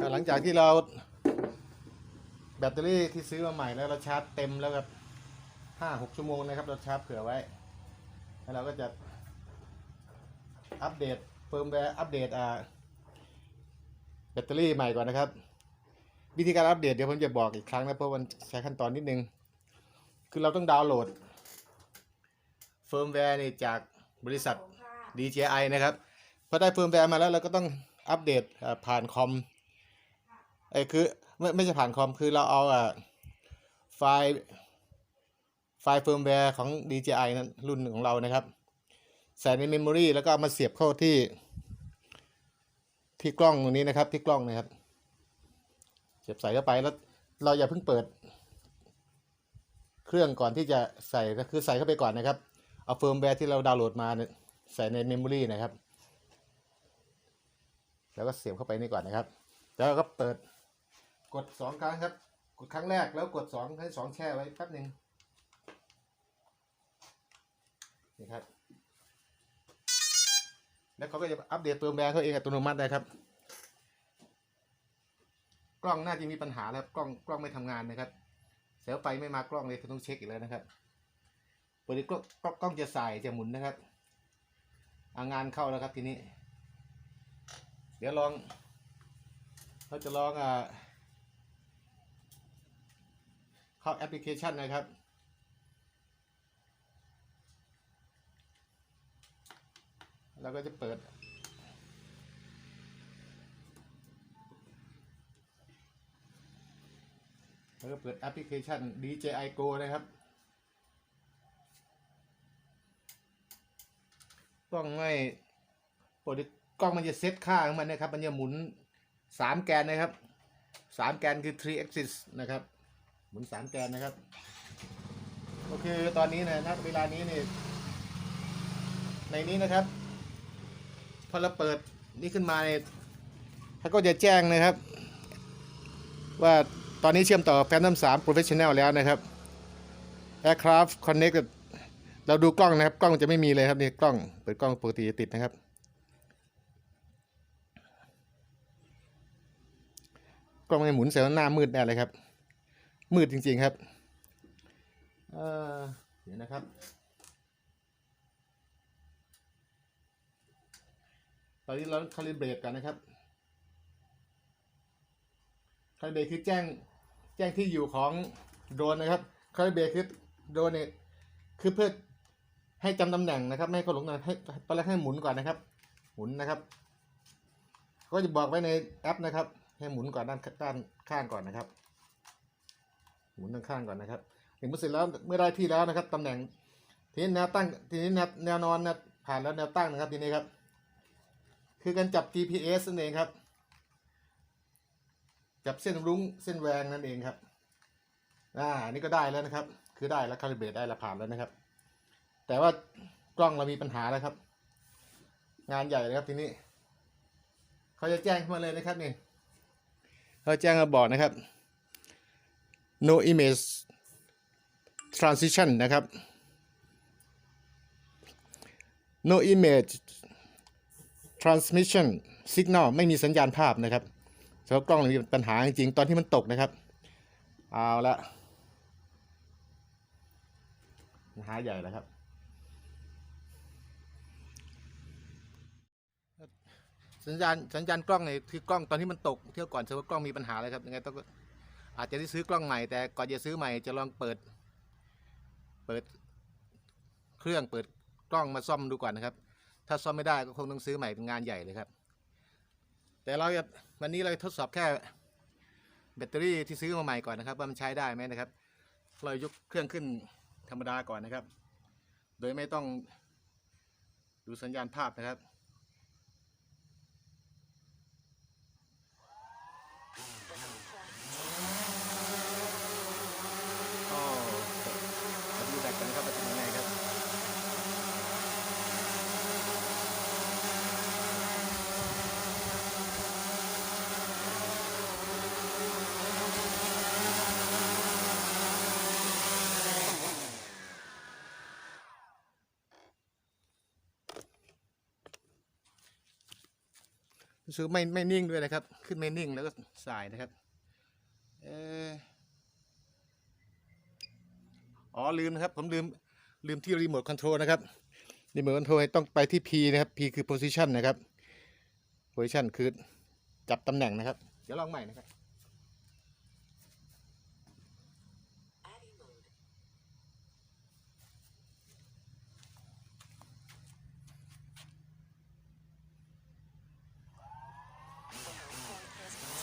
อ่าหลังจากที่เราแบตเตอรี่ที่ซื้อมาใหม่แล้วเราชาร์จเต็มแล้วแบบห้าหกชั่วโมงนะครับ เราชาร์จเผื่อไว้ แล้วเราก็จะอัปเดตเฟิร์มแวร์อัปเดตอ่าแบตเตอรี่ใหม่ก่อนนะครับ วิธีการอัปเดตเดี๋ยวผมจะบอกอีกครั้งนะเพราะมันใช้ขั้นตอนนิดนึง คือเราต้องดาวน์โหลดเฟิร์มแวร์นี่จากบริษัท DJI นะครับพอได้เฟิร์มแวร์มาแล้วเราก็ต้องอัปเดตอ่าผ่านคอม ไอ้คือไม่ไม่ใช่ผ่านคอมคือเราเอาอ่าไฟล์ไฟล์เฟิร์มแวร์ของ DJI นั้นรุ่นของเรานะครับ ใส่ในเมมโมรีแล้วก็เอามาเสียบเข้าที่ ที่กล้องตรงนี้นะครับ ที่กล้องนะครับ เสียบใส่เข้าไปแล้วเราอย่าเพิ่งเปิด เครื่องก่อนที่จะใส่ก็คือใส่เข้าไปก่อนนะครับ เอาเฟิร์มแวร์ที่เราดาวน์โหลดมาเนี่ยใส่ในเมมโมรีนะครับ แล้วก็เสียบเข้าไปนี่ก่อนนะครับ แล้วก็เปิด กดสองครั้งครับ กดครั้งแรกแล้วกดสองให้สองแช่ไว้แป๊บหนึ่งนี่ครับ แล้วเขาก็จะอัปเดตเฟิร์มแวร์เขาเองอัตโนมัตินะครับ กล้องน่าจะมีปัญหาแล้วกล้องกล้องไม่ทำงานนะครับเสียไฟไม่มากล้องเลยต้องเช็คอีกแล้วนะครับปกติกล้องกล้องกล้องจะสายจะหมุนนะครับอางานเข้าแล้วครับทีนี้ เดี๋ยวลอง เราจะลองอ่า เข้าแอปพลิเคชันนะครับเราก็จะเปิด แล้วก็เปิดแอปพลิเคชัน DJI Go นะครับกล้องไม่ปกติกล้องมันจะเซตค่าของมันนะครับ มันจะหมุนสามแกนนะครับสามแกนคือ three axis นะครับ หมุนสามแกนนะครับ ก็คือตอนนี้นะณเวลานี้เนี่ยในนี้นะครับ พอเราเปิดนี่ขึ้นมาเนี่ยเขาก็จะแจ้งนะครับ ว่าตอนนี้เชื่อมต่อ Phantom 3 Professional แล้วนะครับ Aircraft Connected เราดูกล้องนะครับ กล้องจะไม่มีเลยครับนี่กล้องเปิดกล้องปกติจะติดนะครับ กล้องไม่หมุนเสียหน้ามืดแน่เลยครับ มืดจริง ๆ ครับเออเดี๋ยวนะครับ ตอนนี้เราคาลิเบรตกันนะครับ คาลิเบรตคือแจ้งแจ้งที่อยู่ของโดรนนะครับ คาลิเบรตคือโดรนเนี่ยคือเพื่อให้จำตำแหน่งนะครับ ไม่ให้เขาหลงนะให้ตอนแรกให้หมุนก่อนนะครับ หมุนนะครับ ก็จะบอกไว้ในแอปนะครับ ให้หมุนก่อนด้านด้านข้างก่อนนะครับ มุนด้านข้างก่อนนะครับถึงเมื่อเสร็จแล้วเมื่อได้ที่แล้วนะครับตำแหน่งทีนี้แนวตั้งทีนี้แนวแนวนอนนะผ่านแล้วแนวตั้งนะครับทีนี้ครับ คือการจับ GPS นั่นเองครับ จับเส้นรุ้งเส้นแหวงนั่นเองครับอ่านนี้ก็ได้แล้วนะครับ คือได้แล้วคาลิเบรตได้แล้วผ่านแล้วนะครับ แต่ว่ากล้องเรามีปัญหาแล้วครับ งานใหญ่เลยครับทีนี้เขาจะแจ้งมาเลยนะครับนี่เขาแจ้งมาบอกนะครับ no image transition นะครับ no image transmission signal ไม่มีสัญญาณภาพนะครับสำหรับกล้องมีปัญหาจริงๆตอนที่มันตกนะครับ เอาละปัญหาใหญ่แล้วครับ สัญญาณสัญญาณกล้องเนี่ยคือกล้องตอนที่มันตกเที่ยวก่อนเซอร์ว่ากล้องมีปัญหาเลยครับยังไงต้อง อาจจะได้ซื้อกล้องใหม่แต่ก่อนจะซื้อใหม่จะลองเปิด เปิดเครื่องเปิดกล้องมาซ่อมดูก่อนนะครับ ถ้าซ่อมไม่ได้ก็คงต้องซื้อใหม่เป็นงานใหญ่เลยครับ แต่เราจะวันนี้เราจะทดสอบแค่แบตเตอรี่ที่ซื้อมาใหม่ก่อนนะครับ ว่ามันใช้ได้ไหมนะครับ เรายกเครื่องขึ้นธรรมดาก่อนนะครับ โดยไม่ต้องดูสัญญาณภาพนะครับ ก็มาดูแบตกันนะครับว่าเป็นยังไงครับ น ซื้อไม่ไม่นิ่งด้วยนะครับ ขึ้นไม่นิ่งแล้วก็สายนะครับเอออ๋อลืมนะครับ ผมลืมลืมที่รีโมทคอนโทรลนะครับรีโมทคอนโทรลต้องไปที่ P นะครับ P คือ position นะครับ position คือจับตำแหน่งนะครับ เดี๋ยวลองใหม่นะครับ Adding mode.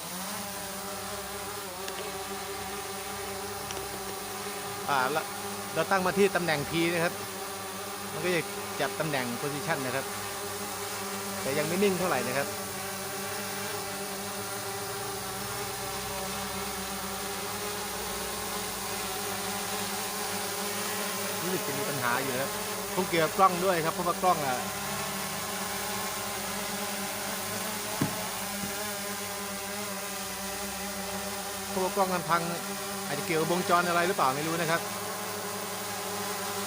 อ่าละ เราตั้งมาที่ตำแหน่ง P นะครับ มันก็จะจับตำแหน่ง position นะครับ แต่ยังไม่นิ่งเท่าไหร่นะครับรู้สึกจะมีปัญหาอยู่นะครับคงเกี่ยวกับกล้องด้วยครับ เพราะว่ากล้องอะเพราะว่ากล้องมันพัง อาจจะเกี่ยวกับวงจรอะไรหรือเปล่าไม่รู้นะครับ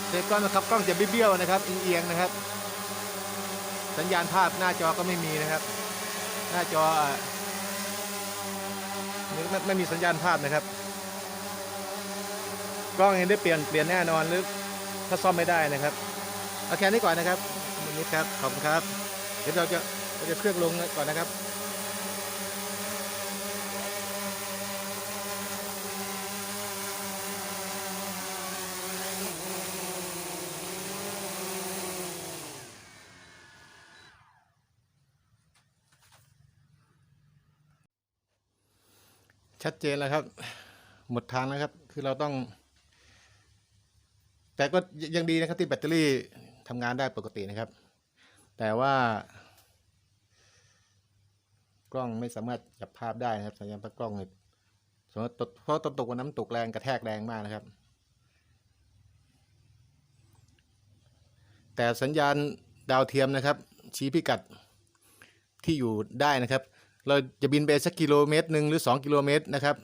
แต่กล้องนะครับกล้องจะเบี้ยวนะครับเอียงๆนะครับ สัญญาณภาพหน้าจอก็ไม่มีนะครับ หน้าจอไม่ไม่ไม่มีสัญญาณภาพนะครับ กล้องยังได้เปลี่ยนเปลี่ยนแน่นอนหรือถ้าซ่อมไม่ได้นะครับเอาแค่นี้ก่อนนะครับนิดครับขอบคุณครับเดี๋ยวเราจะเราจะเครื่องลงก่อนนะครับ ชัดเจนแล้วครับ หมดทางแล้วครับ คือเราต้อง แต่ก็ยังดีนะครับที่แบตเตอรี่ทำงานได้ปกตินะครับ แต่ว่า กล้องไม่สามารถจับภาพได้นะครับ สัญญาณภาพกล้องเนี่ยสมมติตกเพราะตกตกวันน้ำตกแรงกระแทกแรงมากนะครับ แต่สัญญาณดาวเทียมนะครับ ชี้พิกัดที่อยู่ได้นะครับ เราจะบินไปสักกิโลเมตรหนึ่งหรือ 2 กิโลเมตรนะครับ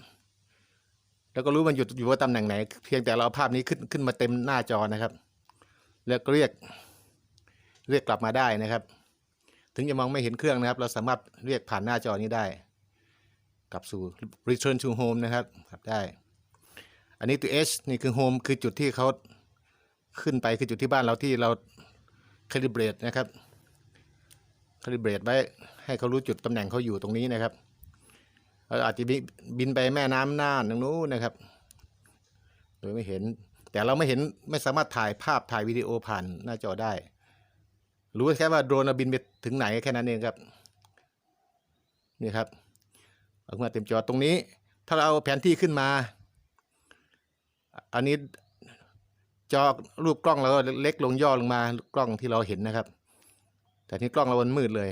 แล้วก็รู้มันอยู่อยู่ว่าตำแหน่งไหน เพียงแต่เราเอาภาพนี้ขึ้นขึ้นมาเต็มหน้าจอนะครับ แล้วก็เรียกเรียกกลับมาได้นะครับ ถึงจะมองไม่เห็นเครื่องนะครับ เราสามารถเรียกผ่านหน้าจอนี้ได้ กลับสู่ return to home นะครับกลับได้ อันนี้ตัว H นี่คือ home คือจุดที่เขาขึ้นไปคือจุดที่บ้านเราที่เรา calibrate นะครับ calibrate ไว้ให้เขารู้จุดตำแหน่งเขาอยู่ตรงนี้นะครับเราอาจจะบินไปแม่น้ำน่านตรงนู้นนะครับ โดยไม่เห็น แต่เราไม่เห็นไม่สามารถถ่ายภาพถ่ายวิดีโอผ่านหน้าจอได้ รู้แค่ว่าโดรนบินไปถึงไหนแค่นั้นเองครับ นี่ครับเอาขึ้นมาเต็มจอตรงนี้ ถ้าเราเอาแผนที่ขึ้นมา อันนี้จอรูปกล้องเราก็เล็กลงย่อลงมากล้องที่เราเห็นนะครับ แต่ที่กล้องเรามันมืดเลย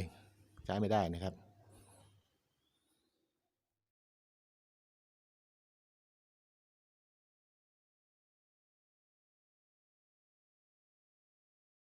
ใช้ไม่ได้นะครับ